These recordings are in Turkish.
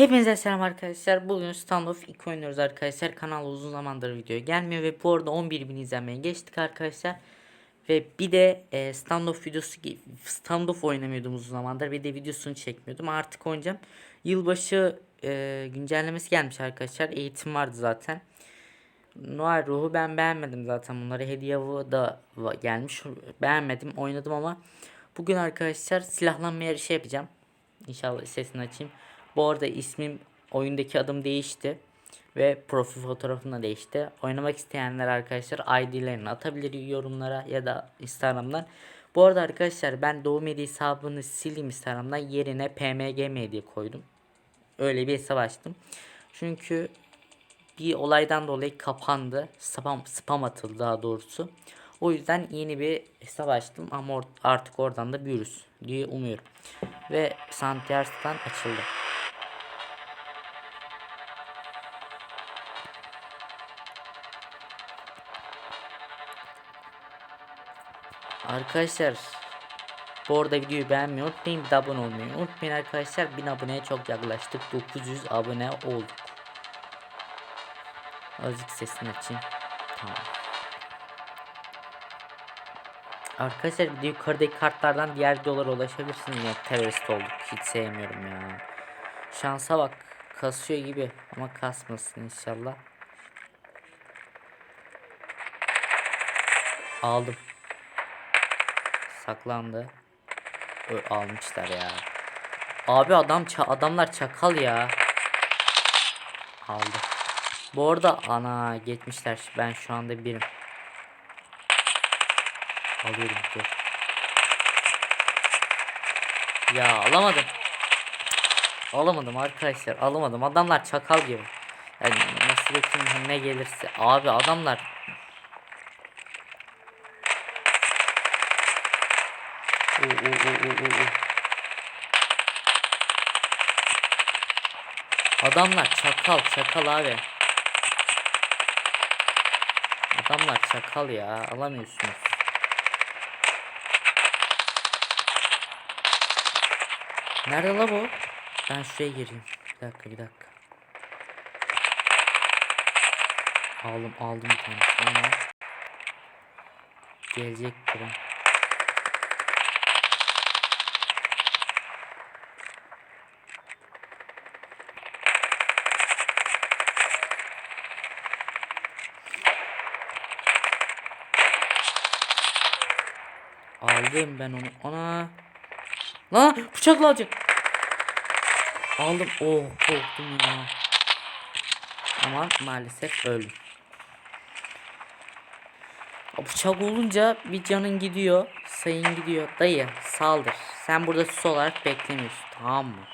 Hepinize selam arkadaşlar. Bugün Standoff 2 oynuyoruz arkadaşlar. Kanal uzun zamandır video gelmiyor ve bu arada 11.000 izlenmeye geçtik arkadaşlar. Ve bir de e, standoff videosu standoff oynamıyordum uzun zamandır. Bir de videosunu çekmiyordum. Artık oynayacağım. Yılbaşı e, güncellemesi gelmiş arkadaşlar. Eğitim vardı zaten. Noel ruhu ben beğenmedim zaten. Bunları hediye da gelmiş. Beğenmedim. Oynadım ama bugün arkadaşlar silahlanma yarışı yapacağım. İnşallah sesini açayım. Bu arada ismim oyundaki adım değişti. Ve profil fotoğrafım da değişti. Oynamak isteyenler arkadaşlar ID'lerini atabilir yorumlara ya da Instagram'dan. Bu arada arkadaşlar ben Doğu Medya hesabını sildim Instagram'dan yerine PMG Medya koydum. Öyle bir hesap açtım. Çünkü bir olaydan dolayı kapandı. Spam, spam atıldı daha doğrusu. O yüzden yeni bir hesap açtım ama artık oradan da büyürüz diye umuyorum. Ve Santiars'tan açıldı. Arkadaşlar bu arada videoyu beğenmeyi unutmayın bir abone olmayı unutmayın arkadaşlar. 1000 aboneye çok yaklaştık 900 abone olduk. Azıcık sesini açayım. Tamam. Arkadaşlar bir de yukarıdaki kartlardan diğer videolara ulaşabilirsiniz ya terörist olduk hiç sevmiyorum ya. Şansa bak kasıyor gibi ama kasmasın inşallah. Aldım saklandı. Ö, almışlar ya. Abi adam adamlar çakal ya. Aldı. Bu arada ana geçmişler. Ben şu anda birim. Alıyorum dur. Ya alamadım. Alamadım arkadaşlar. Alamadım. Adamlar çakal gibi. Yani nasıl bakayım ne gelirse. Abi adamlar Adamlar çakal çakal abi. Adamlar çakal ya alamıyorsunuz. Nerede la bu? Ben şuraya gireyim. Bir dakika bir dakika. Aldım aldım bir tanesini gelecek buraya. Aldım ben onu. Ana. Lan bıçakla alacak. Aldım. Oh korktum ya. Ama maalesef öldüm. Bıçak olunca bir canın gidiyor. Sayın gidiyor. Dayı saldır. Sen burada sus olarak beklemiyorsun. Tamam mı?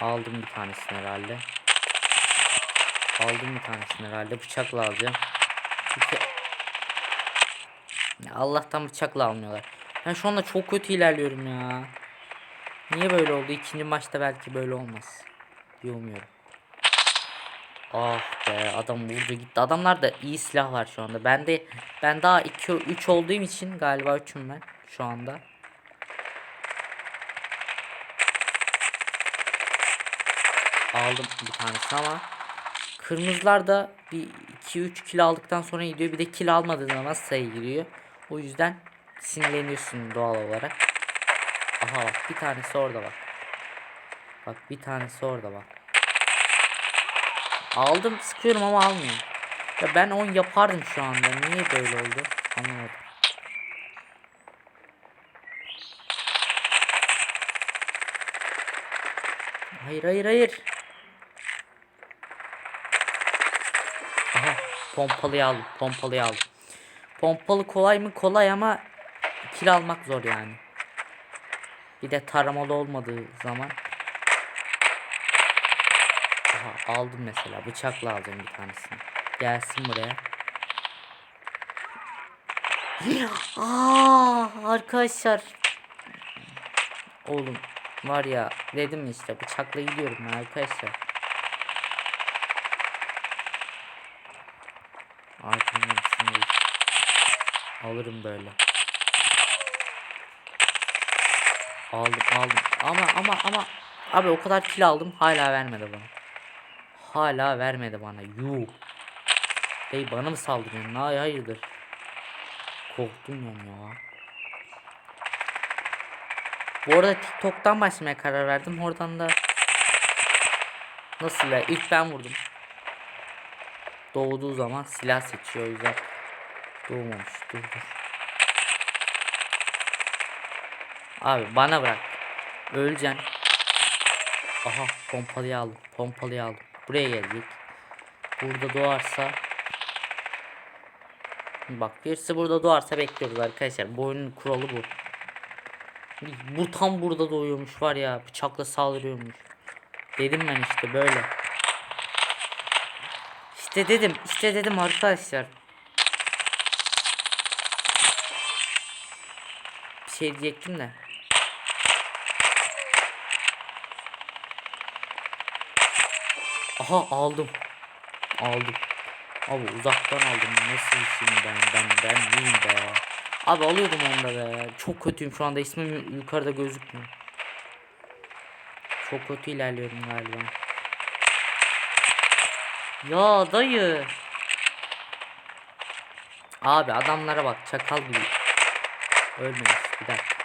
Aldım bir tanesini herhalde. Aldım bir tanesini herhalde. Bıçakla alacağım. Ya Allah'tan bıçakla almıyorlar. Ben şu anda çok kötü ilerliyorum ya. Niye böyle oldu? İkinci maçta belki böyle olmaz. diye umuyorum. Ah be adam vurdu gitti. Adamlar da iyi silah var şu anda. Ben de ben daha 2 3 olduğum için galiba 3'üm ben şu anda. Aldım bir tanesi ama kırmızılar da bir 2-3 kill aldıktan sonra gidiyor. Bir de kill almadığın zaman sayı giriyor. O yüzden sinirleniyorsun doğal olarak. Aha bak bir tanesi orada bak. Bak bir tanesi orada bak. Aldım sıkıyorum ama almıyor. Ya ben 10 yapardım şu anda. Niye böyle oldu? Anlamadım. Hayır hayır hayır. Aha pompalıyı aldım. Pompalıyı aldım. Pompalı kolay mı? Kolay ama kill almak zor yani. Bir de taramalı olmadığı zaman. Aha aldım mesela. Bıçakla alacağım bir tanesini. Gelsin buraya. Aa, arkadaşlar. Oğlum var ya dedim işte bıçakla gidiyorum arkadaşlar. Arkamdan. Alırım böyle. Aldım aldım. Ama ama ama Abi o kadar kill aldım hala vermedi bana. Hala vermedi bana. Yuh. Bey bana mı saldırıyorsun? Hayır hayırdır. Korktum ben ya. Bu arada TikTok'tan başlamaya karar verdim. Oradan da nasıl ya? İlk ben vurdum. Doğduğu zaman silah seçiyor o yüzden. Doğmamış. Dur dur. Abi bana bırak. Öleceksin. Aha pompalıyı aldım. Pompalıyı aldım. Buraya geldik. Burada doğarsa Bak birisi burada doğarsa bekliyoruz arkadaşlar. Bu oyunun kuralı bu. Bu tam burada doğuyormuş var ya. Bıçakla saldırıyormuş. Dedim ben işte böyle. İşte dedim. işte dedim arkadaşlar. Şey diyecektim de. Aha aldım. Aldım. Abi uzaktan aldım. Nasıl işim ben ben ben miyim be. Abi alıyordum onda be. Çok kötüyüm şu anda ismim yukarıda gözükmüyor. Çok kötü ilerliyorum galiba. Ya dayı. Abi adamlara bak çakal gibi. Ölmemiş bir dakika.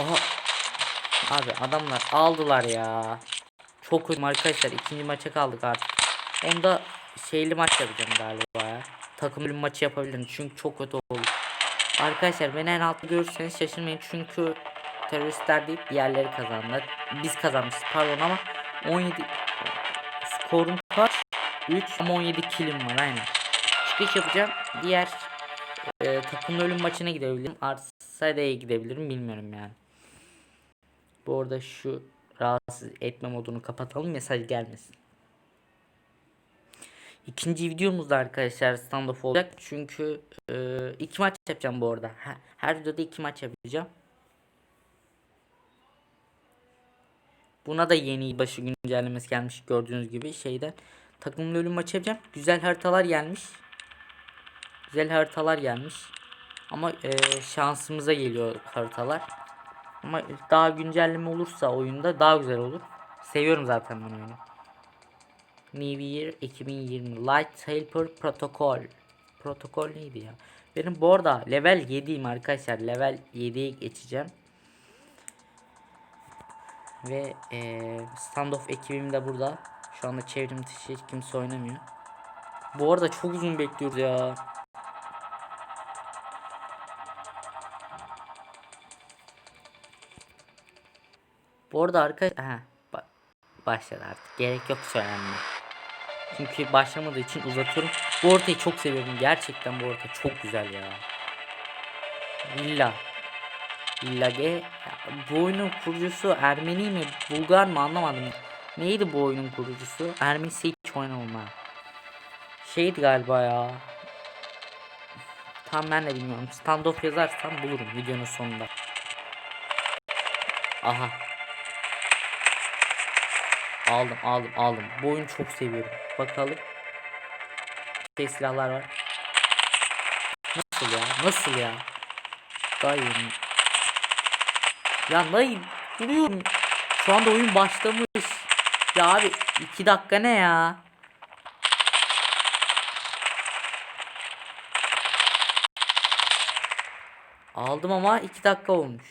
Aha. Abi adamlar aldılar ya. Çok kötü arkadaşlar. ikinci maça kaldık artık. Onda şeyli maç yapacağım galiba ya. Takımlı maçı yapabilirim çünkü çok kötü oldu. Arkadaşlar beni en altta görürseniz şaşırmayın çünkü teröristler değil diğerleri kazandı. Biz kazanmışız pardon ama 17 skorum kaç? 3 ama 17 kilim var aynen. Çıkış yapacağım. Diğer e, takımlı ölüm maçına gidebilirim. Arsada'ya gidebilirim bilmiyorum yani. Bu arada şu rahatsız etme modunu kapatalım mesaj gelmesin. İkinci videomuzda arkadaşlar standoff olacak çünkü e, iki maç yapacağım bu arada. Her, her videoda iki maç yapacağım. Buna da yeni başı güncellemesi gelmiş gördüğünüz gibi şeyden. Takımlı ölüm maçı yapacağım. Güzel haritalar gelmiş. Güzel haritalar gelmiş. Ama e, şansımıza geliyor haritalar. Ama daha güncelleme olursa oyunda daha güzel olur. Seviyorum zaten ben oyunu. New Year 2020 Light Helper Protocol. Protokol neydi ya? Benim bu arada level 7'yim arkadaşlar. Level 7'ye geçeceğim. Ve ee, standoff ekibim de burada. Şu anda çevrim dışı kimse oynamıyor. Bu arada çok uzun bekliyoruz ya. Bu arada arkadaş aha ba başladı artık. Gerek yok söylenme. Çünkü başlamadığı için uzatıyorum. Bu ortayı çok seviyorum. Gerçekten bu orta çok güzel ya. Villa. Villa G. Bu oyunun kurucusu Ermeni mi Bulgar mı anlamadım. Neydi bu oyunun kurucusu? Ermenisi hiç oynamam. Şeydi galiba ya. Tam ben de bilmiyorum. Standoff yazarsam bulurum videonun sonunda. Aha Aldım aldım aldım. Bu oyunu çok seviyorum. Bakalım. Şey silahlar var. Nasıl ya? Nasıl ya? Dayı. Ya dayı duruyorum. Şu anda oyun başlamış. Ya abi 2 dakika ne ya? Aldım ama 2 dakika olmuş.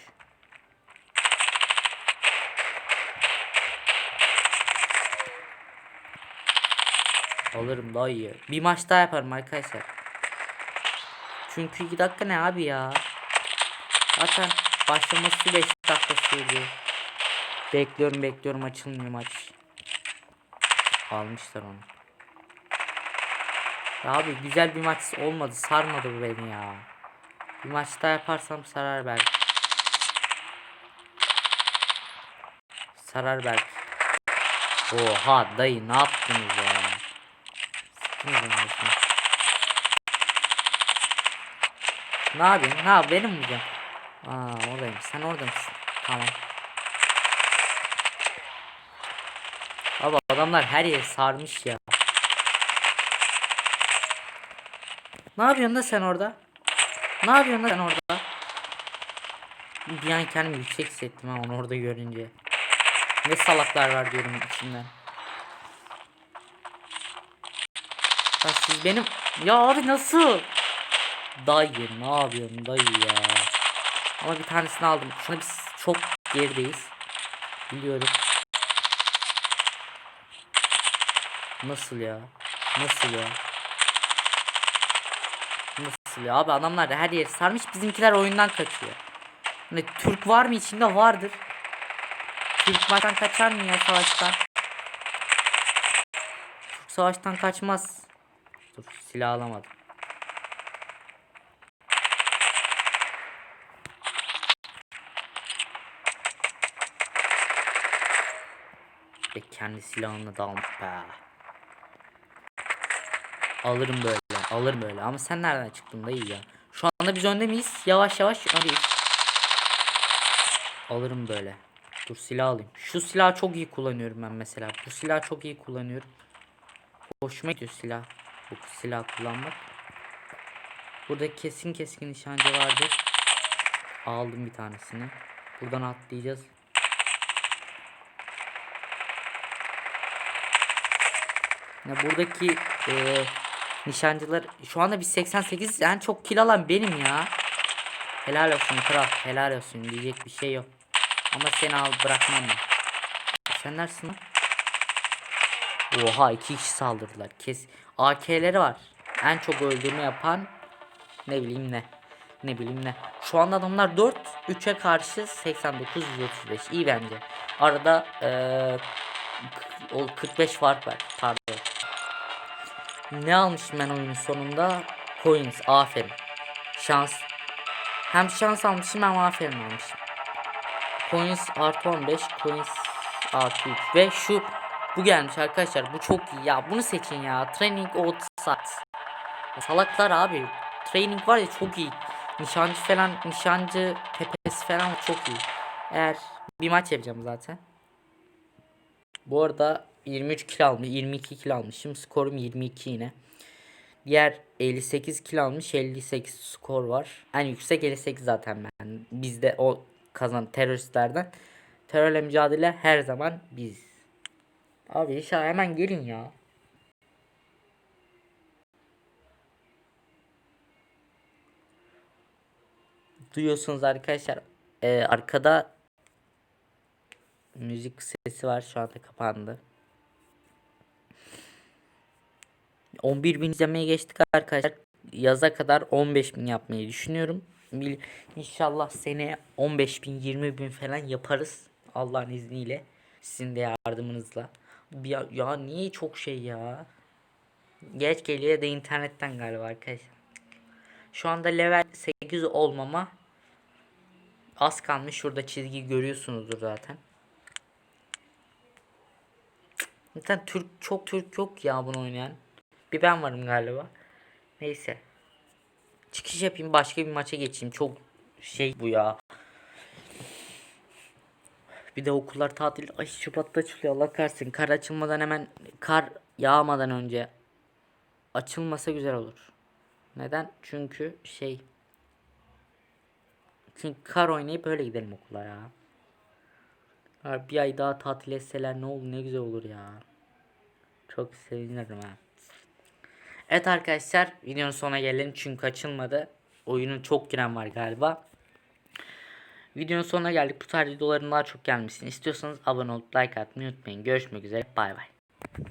Alırım daha iyi. Bir maç daha yaparım arkadaşlar. Çünkü 2 dakika ne abi ya? Zaten başlaması 5 dakika sürdü. Bekliyorum bekliyorum açılmıyor maç. Almışlar onu. Abi güzel bir maç olmadı sarmadı bu beni ya. Bir maç daha yaparsam sarar belki. Sarar belki. Oha dayı ne yaptınız ya? Ne yapıyorsun? Ne yapıyorsun? Ha benim mi can? Aa oradayım. Sen orada mısın? Tamam. Abi adamlar her yeri sarmış ya. Ne yapıyorsun da sen orada? Ne yapıyorsun da sen orada? Bir an kendimi yüksek hissettim ha onu orada görünce. Ne salaklar var diyorum içimden. Ya siz benim... Ya abi nasıl? Dayı ne yapıyorsun dayı ya? Ama bir tanesini aldım. Şuna biz çok gerideyiz. Biliyorum. Nasıl ya? Nasıl ya? Nasıl ya? Abi adamlar da her yeri sarmış. Bizimkiler oyundan kaçıyor. Ne Türk var mı içinde? Vardır. Türk maçtan kaçar mı ya savaştan? Türk savaştan kaçmaz. Dur silah alamadım. Ve kendi silahını da almış be. Alırım böyle. Alırım böyle. Ama sen nereden çıktın dayı ya? Şu anda biz önde miyiz? Yavaş yavaş öndeyiz. Alırım böyle. Dur silah alayım. Şu silahı çok iyi kullanıyorum ben mesela. Bu silahı çok iyi kullanıyorum. Hoşuma gidiyor silah. Bu silah kullanmak. Burada kesin keskin nişancı vardır. Aldım bir tanesini. Buradan atlayacağız. Ya buradaki e, nişancılar şu anda biz 88 en çok kill alan benim ya. Helal olsun kral helal olsun diyecek bir şey yok. Ama seni al bırakmam ben. Sen neresin lan? Oha iki kişi saldırdılar. Kes AK'leri var. En çok öldürme yapan ne bileyim ne. Ne bileyim ne. Şu anda adamlar 4 3'e karşı 89 135. İyi bence. Arada eee o 45 fark var. Pardon. Ne almışım ben oyunun sonunda? Coins. Aferin. Şans. Hem şans almışım hem aferin almışım. Coins artı 15. Coins artı 3. Ve şu bu gelmiş arkadaşlar. Bu çok iyi ya. Bunu seçin ya. Training outside. Salaklar abi. Training var ya çok iyi. Nişancı falan, nişancı tepesi falan çok iyi. Eğer bir maç yapacağım zaten. Bu arada 23 kill almış, 22 kill almışım. Skorum 22 yine. Diğer 58 kill almış, 58 skor var. En yüksek 58 zaten ben. Bizde o kazan teröristlerden. Terörle mücadele her zaman biz. Abi inşallah hemen gelin ya. Duyuyorsunuz arkadaşlar. Ee, arkada müzik sesi var şu anda kapandı. 11 bin izlemeye geçtik arkadaşlar. Yaza kadar 15 bin yapmayı düşünüyorum. İnşallah seneye 15 bin 20 bin falan yaparız. Allah'ın izniyle. Sizin de yardımınızla. Ya, ya niye çok şey ya? Geç geliyor da internetten galiba arkadaşlar. Şu anda level 8 olmama az kalmış. Şurada çizgi görüyorsunuzdur zaten. Zaten Türk çok Türk yok ya bunu oynayan. Bir ben varım galiba. Neyse. Çıkış yapayım başka bir maça geçeyim. Çok şey bu ya. Bir de okullar tatil. Ay Şubat'ta açılıyor Allah kahretsin. Kar açılmadan hemen kar yağmadan önce açılmasa güzel olur. Neden? Çünkü şey çünkü kar oynayıp öyle gidelim okula ya. Bir ay daha tatil etseler ne olur ne güzel olur ya. Çok sevinirim ha. Evet arkadaşlar videonun sonuna gelelim çünkü açılmadı. Oyunun çok giren var galiba. Videonun sonuna geldik. Bu tarz videoların daha çok gelmesini istiyorsanız abone olup like atmayı unutmayın. Görüşmek üzere. Bay bay.